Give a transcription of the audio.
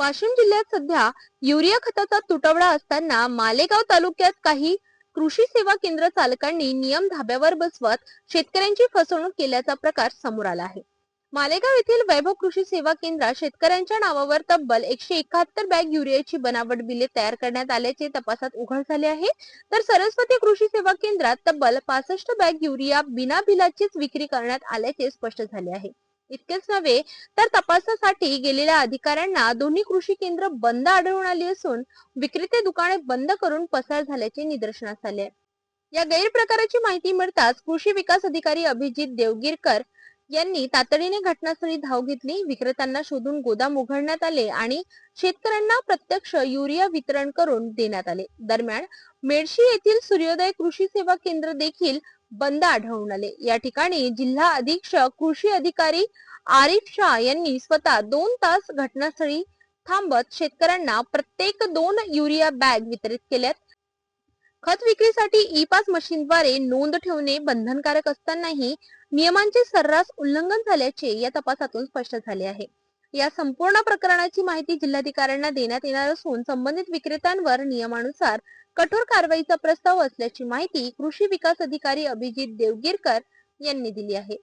वाशिम जिल्ह्यात सध्या युरिया खताचा तुटवडा असताना मालेगाव तालुक्यात काही कृषी सेवा केंद्र चालकांनी नियम धाब्यावर बसवत शेतकऱ्यांची फसवणूक केल्याचा प्रकार समोर आला आहे. मालेगाव येथील वैभव कृषी सेवा केंद्रात शेतकऱ्यांच्या नावावर तब्बल एकशे एकाहत्तर बॅग युरियाची बनावट बिले तयार करण्यात आल्याचे तपासात उघड झाले आहे. तर सरस्वती कृषी सेवा केंद्रात तब्बल पासष्ट बॅग युरिया बिना बिलाचीच विक्री करण्यात आल्याचे स्पष्ट झाले आहे. इतकेच नव्हे तर तपासासाठी गेलेल्या अधिकाऱ्यांना दोन्ही कृषी केंद्र बंद आढळून आली असून विक्रेते दुकाने बंद करून पसार झाल्याचे निदर्शनास आले या गैरप्रकाराची माहिती मिळताच कृषी विकास अधिकारी अभिजित देवगिरकर यांनी तातडीने घटनास्थळी धाव घेतली. विक्रेत्यांना शोधून गोदाम उघडण्यात आले आणि शेतकऱ्यांना प्रत्यक्ष युरिया वितरण करून देण्यात आले. दरम्यान मेडशी येथील सूर्योदय कृषी सेवा केंद्र देखील बंद आढळून आले. या ठिकाणी जिल्हा अधीक्षक कृषी अधिकारी आरिफ शाह यांनी स्वतः दोन तास घटनास्थळी थांबत शेतकऱ्यांना प्रत्येक दोन युरिया बॅग वितरित केल्यात. खत विक्रीसाठी ई पास मशीनद्वारे नोंद ठेवणे बंधनकारक असतानाही नियमांचे सर्रास उल्लंघन झाल्याचे या तपासातून स्पष्ट झाले आहे. या संपूर्ण प्रकरणाची माहिती जिल्हाधिकाऱ्यांना देण्यात येणार असून संबंधित विक्रेत्यांवर नियमानुसार कठोर कारवाईचा प्रस्ताव असल्याची माहिती कृषी विकास अधिकारी अभिजित देवगिरकर यांनी दिली आहे.